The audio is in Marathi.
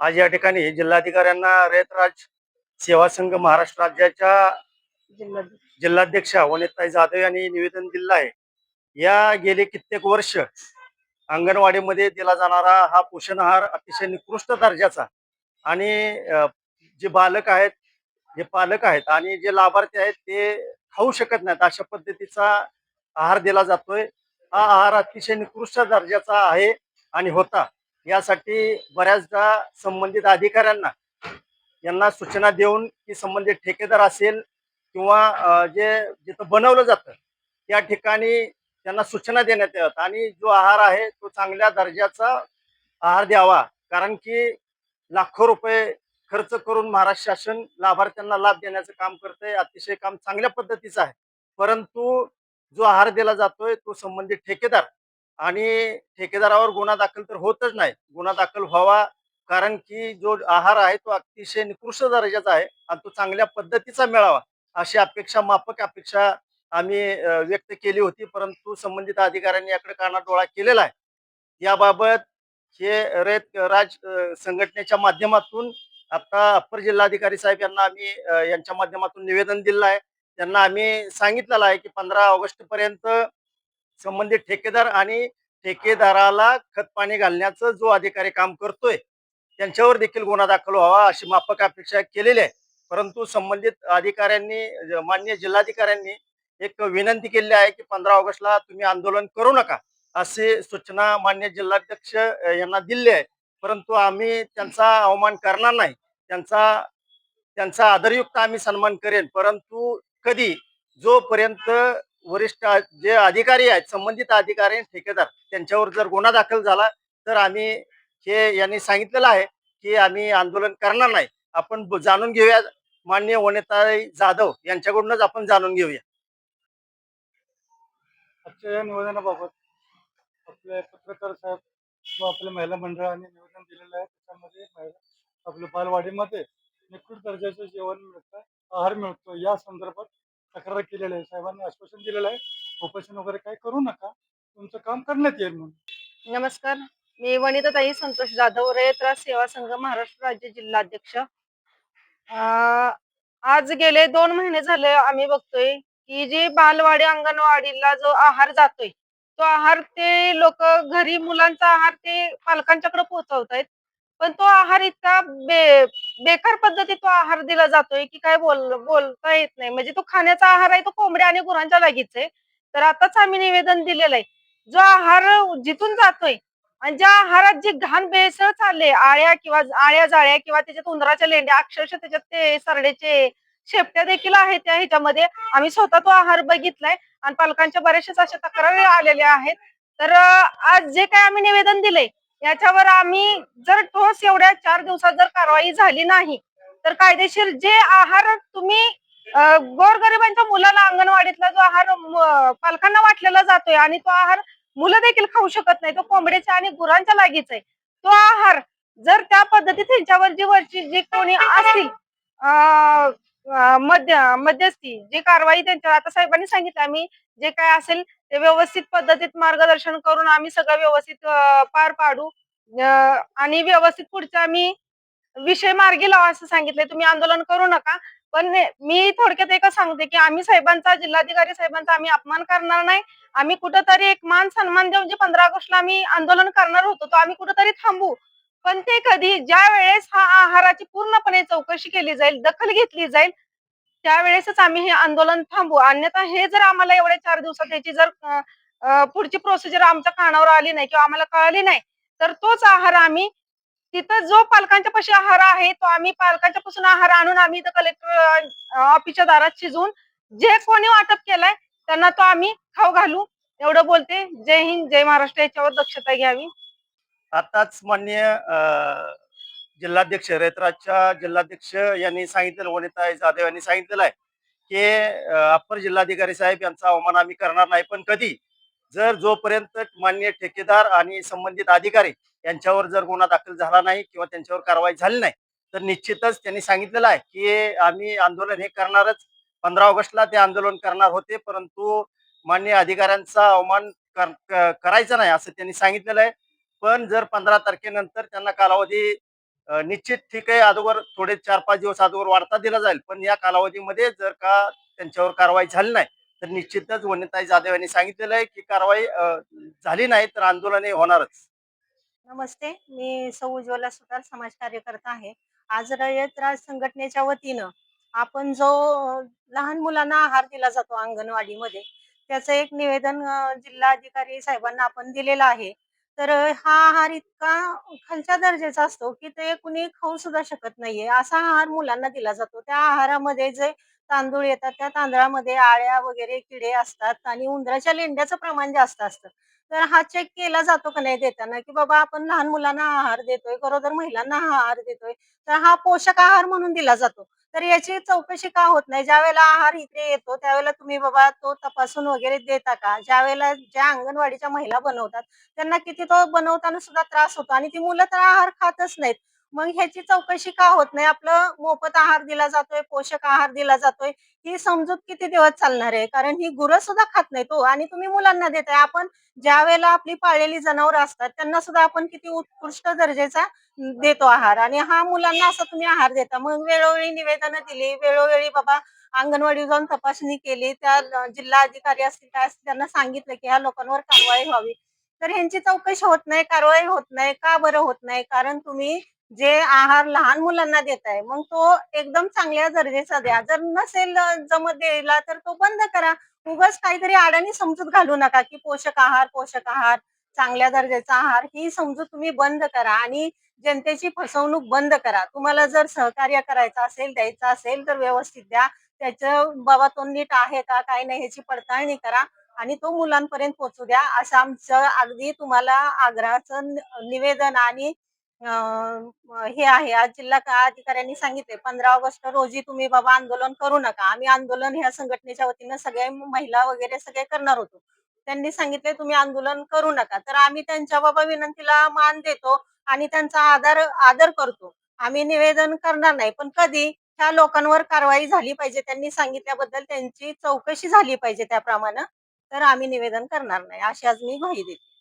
आज या ठिकाणी जिल्हाधिकाऱ्यांना रयतराज सेवा संघ महाराष्ट्र राज्याच्या जिल्हाध्यक्षा. वनिताई जाधव यांनी निवेदन दिलं आहे. या गेले कित्येक वर्ष अंगणवाडीमध्ये दिला जाणारा हा पोषण आहार अतिशय निकृष्ट दर्जाचा आणि जे बालक आहेत जे पालक आहेत आणि जे लाभार्थी आहेत ते खाऊ शकत नाहीत. अशा पद्धतीचा आहार दिला जातोय. हा आहार अतिशय निकृष्ट दर्जाचा आहे आणि होता. यासाठी बऱ्याचदा संबंधित अधिकाऱ्यांना यांना सूचना देऊन की संबंधित ठेकेदार असेल किंवा जे जिथं बनवलं जातं त्या ठिकाणी त्यांना सूचना देण्यात येतात. आणि जो आहार आहे तो चांगल्या दर्जाचा आहार द्यावा. कारण की लाखो रुपये खर्च करून महाराष्ट्र शासन लाभार्थ्यांना लाभ देण्याचं काम करतंय. अतिशय काम चांगल्या पद्धतीचं आहे. परंतु जो आहार दिला जातोय तो संबंधित ठेकेदार आणि ठेकेदारावर गुन्हा दाखल तर होतच नाही. गुन्हा दाखल व्हावा कारण की जो आहार आहे तो अतिशय निकृष्ट दर्जाचा आहे आणि तो चांगल्या पद्धतीचा मिळावा अशी अपेक्षा माफक अपेक्षा आम्ही व्यक्त केली होती. परंतु संबंधित अधिकाऱ्यांनी याकडे कानाडोळा केलेला आहे. याबाबत हे रेत राज संघटनेच्या माध्यमातून आता अप्पर जिल्हाधिकारी साहेब यांना आम्ही यांच्या माध्यमातून निवेदन दिलं आहे. त्यांना आम्ही सांगितलेलं आहे की पंधरा ऑगस्ट पर्यंत संबंधित ठेकेदार आणि ठेकेदाराला खत पाणी घालण्याचं जो अधिकारी काम करतोय त्यांच्यावर देखील गुन्हा दाखल व्हावा अशी माफक अपेक्षा केलेली आहे. परंतु संबंधित अधिकाऱ्यांनी मान्य जिल्हाधिकाऱ्यांनी एक विनंती केली आहे की पंधरा ऑगस्टला तुम्ही आंदोलन करू नका अशी सूचना मान्य जिल्हाध्यक्ष यांना दिली आहे. परंतु आम्ही त्यांचा अवमान करणार नाही. त्यांचा त्यांचा आदरयुक्त आम्ही सन्मान करेन. परंतु कधी जोपर्यंत वरिष्ठ जे अधिकारी आहेत संबंधित अधिकारी ठेकेदार त्यांच्यावर जर गुन्हा दाखल झाला तर आम्ही हे यांनी सांगितलेलं आहे की आम्ही आंदोलन करणार नाही. आपण जाणून घेऊया. माननीय वनिताई जाधव यांच्याकडूनच आपण जाणून घेऊया. आजच्या या निवेदनाबाबत आपले पत्रकार साहेब व आपल्या महिला मंडळाने निवेदन दिलेलं आहे. त्याच्यामध्ये आपल्या बालवाडीमध्ये निकृत दर्जाचं जेवण मिळतं आहार मिळतो. या संदर्भात तक्रार केलेली आहे. साहेबांनी आश्वासन दिलेलं आहे. उपोषण वगैरे काही करू नका. तुमचं काम करण्यात येईल म्हणून. नमस्कार. मी वनिताताई संतोष जाधव रयत्रा सेवा संघ महाराष्ट्र राज्य जिल्हाध्यक्ष. आज गेले दोन महिने झाले आम्ही बघतोय की जे बालवाडी अंगणवाडीला जो आहार जातोय तो आहार ते लोक घरी मुलांचा आहार ते पालकांच्याकडे पोहोचवतायत. पण तो आहार इतका बे बेकार पद्धतीत तो आहार दिला जातोय की काय बोल बोलता येत नाही. म्हणजे तो खाण्याचा आहार आहे तो कोंबड्या आणि गुरांच्या लागीच आहे. तर आताच आम्ही निवेदन दिलेलं आहे. जो आहार जिथून जातोय आणि ज्या आहारात जी घाण भेसळ चालले आळ्या किंवा आळ्या जाळ्या किंवा त्याच्यात उंदराच्या लेंड्या अक्षरशः त्याच्यात ते सरडेचे शेपट्या देखील आहेत त्या ह्याच्यामध्ये. आम्ही स्वतः तो आहार बघितलाय आणि पालकांच्या बऱ्याचशाच अशा तक्रारी आलेल्या आहेत. तर आज जे काय आम्ही निवेदन दिलंय याच्यावर आम्ही जर ठोस एवढ्या चार दिवसात जर कारवाई झाली नाही तर कायदेशीर जे आहार तुम्ही गोरगरिबांच्या मुलाला अंगणवाडीतला जो आहार पालकांना वाटलेला जातोय आणि तो आहार मुलं देखील खाऊ शकत नाही तो कोंबड्याच्या आणि गुरांच्या लागीच आहे. तो आहार जर त्या पद्धतीत त्यांच्यावर जी वरची जी कोणी असतील अं, मध्य मध्यस्थी जी कारवाई त्यांच्यावर आता साहेबांनी सांगितलं आम्ही जे काय असेल ते व्यवस्थित पद्धतीत मार्गदर्शन करून आम्ही सगळं व्यवस्थित अं, पार पाडू. अं, आणि व्यवस्थित पुढचा आम्ही विषय मार्गी लावा असं सांगितलंय. तुम्ही आंदोलन करू नका. पण मी थोडक्यात एकच सांगते की आम्ही साहेबांचा जिल्हाधिकारी साहेबांचा आम्ही अपमान करणार नाही. आम्ही कुठंतरी एक मान सन्मान देऊन जे पंधरा ऑगस्टला आम्ही आंदोलन करणार होतो तो आम्ही कुठंतरी थांबू. पण ते कधी ज्या वेळेस हा आहाराची पूर्णपणे चौकशी केली जाईल दखल घेतली जाईल त्यावेळेसच आम्ही हे आंदोलन थांबू अन्यथा हे जर आम्हाला एवढ्या चार दिवसात याची जर पुढची प्रोसिजर आमच्या कानावर आली नाही किंवा आम्हाला कळली नाही तर तोच आहार आम्ही तिथं जो पालकांच्या पाशी आहार आहे तो आम्ही पालकांच्या पासून आहार आणून आम्ही इथं कलेक्टर ऑफिसच्या दारात शिजवून जे कोणी वाटप केलाय त्यांना तो आम्ही खाऊ घालू. एवढं बोलते. जय हिंद जय महाराष्ट्र. याच्यावर दक्षता घ्यावी. आताच माननीय जिल्हाध्यक्ष रयतराजच्या जिल्हाध्यक्ष यांनी सांगितलेलं वनिता जाधव यांनी सांगितलेलं आहे की अप्पर जिल्हाधिकारी साहेब यांचा अवमान आम्ही करणार नाही. पण कधी? जर जोपर्यंत मान्य ठेकेदार आणि संबंधित अधिकारी यांच्यावर जर गुन्हा दाखल झाला नाही किंवा त्यांच्यावर कारवाई झाली नाही तर निश्चितच त्यांनी सांगितलेलं आहे की आम्ही आंदोलन हे करणारच. पंधरा ऑगस्टला ते आंदोलन करणार होते परंतु मान्य अधिकाऱ्यांचा अवमान कर- करायचा नाही असं त्यांनी सांगितलेलं आहे. पण जर पंधरा तारखेनंतर त्यांना कालावधी निश्चित ठीक आहे अगोदर थोडे चार पाच दिवस अगोदर वाढता दिला जाईल. पण या कालावधीमध्ये जर का त्यांच्यावर कारवाई झाली नाही तर निश्चितच वनिताई जाधव यांनी सांगितलेलं आहे की कारवाई झाली नाही तर आंदोलन होणारच. नमस्ते. मी सौ उज्ज्वला सुतार समाज कार्यकर्ता आहे. आज रयत राज संघटनेच्या वतीनं आपण जो लहान मुलांना आहार दिला जातो अंगणवाडीमध्ये त्याचं एक निवेदन जिल्हाधिकारी साहेबांना आपण दिलेलं आहे. तर हा आहार इतका खालच्या दर्जाचा असतो की ते कुणी खाऊ सुद्धा शकत नाहीये. असा आहार मुलांना दिला जातो. त्या आहारामध्ये जे तांदूळ येतात त्या तांदळामध्ये आळ्या वगैरे किडे असतात आणि उंदराच्या लेंड्याचं प्रमाण जास्त असतं. तर हा चेक केला जातो का नाही देताना की बाबा आपण लहान मुलांना आहार देतोय गरोदर महिलांना आहार देतोय तर हा पोषक आहार म्हणून दिला जातो. तर याची चौकशी का होत नाही? ज्या वेळेला आहार इकडे येतो त्यावेळेला तुम्ही बाबा तो तपासून वगैरे देता का? ज्या वेळेला ज्या अंगणवाडीच्या महिला बनवतात त्यांना किती तो बनवताना सुद्धा त्रास होतो आणि ती मुलं तर आहार खातच नाहीत. मग ह्याची चौकशी का होत नाही? आपलं मोफत आहार दिला जातोय पोषक आहार दिला जातोय ही समजूत किती दिवस चालणार आहे? कारण ही गुरं सुद्धा खात नाही तो हो. आणि तुम्ही मुलांना देताय. आपण ज्या वेळेला आपली पाळलेली जनावर असतात त्यांना सुद्धा आपण किती उत्कृष्ट दर्जेचा देतो आहार. आणि हा मुलांना असा तुम्ही आहार देता. मग वेळोवेळी निवेदनं दिली वेळोवेळी बाबा अंगणवाडी जाऊन तपासणी केली त्या जिल्हा अधिकारी असतील काय असतील त्यांना सांगितलं की ह्या लोकांवर कारवाई व्हावी. तर ह्यांची चौकशी होत नाही कारवाई होत नाही का बरं होत नाही? कारण तुम्ही जे आहार लहान मुलांना देताय मग तो एकदम चांगल्या दर्जाचा द्या. जर नसेल जमत द्यायला तर तो बंद करा. उगाच काहीतरी अडाणी समजूत घालू नका की पोषक आहार पोषक आहार चांगल्या दर्जाचा आहार ही समजूत तुम्ही बंद करा आणि जनतेची फसवणूक बंद करा. तुम्हाला जर सहकार्य करायचं असेल द्यायचं असेल तर व्यवस्थित द्या. त्याचं बाबा तो नीट आहे का काय नाही ह्याची पडताळणी करा आणि तो मुलांपर्यंत पोहोचू द्या. असं आमचं अगदी तुम्हाला आग्रहाचं निवेदन आणि हे आहे. आज जिल्हा का- अधिकाऱ्यांनी सांगितले पंधरा ऑगस्ट रोजी तुम्ही बाबा आंदोलन करू नका. आम्ही आंदोलन ह्या संघटनेच्या वतीनं सगळे महिला वगैरे सगळे करणार होतो. त्यांनी सांगितले तुम्ही आंदोलन करू नका. तर आम्ही त्यांच्या बाबा विनंतीला मान देतो आणि त्यांचा आदर आदर करतो. आम्ही निवेदन करणार नाही पण कधी ह्या लोकांवर कारवाई झाली पाहिजे त्यांनी सांगितल्याबद्दल त्यांची चौकशी झाली पाहिजे त्याप्रमाणे तर आम्ही निवेदन करणार नाही. अशी आज मी ग्वाही देते.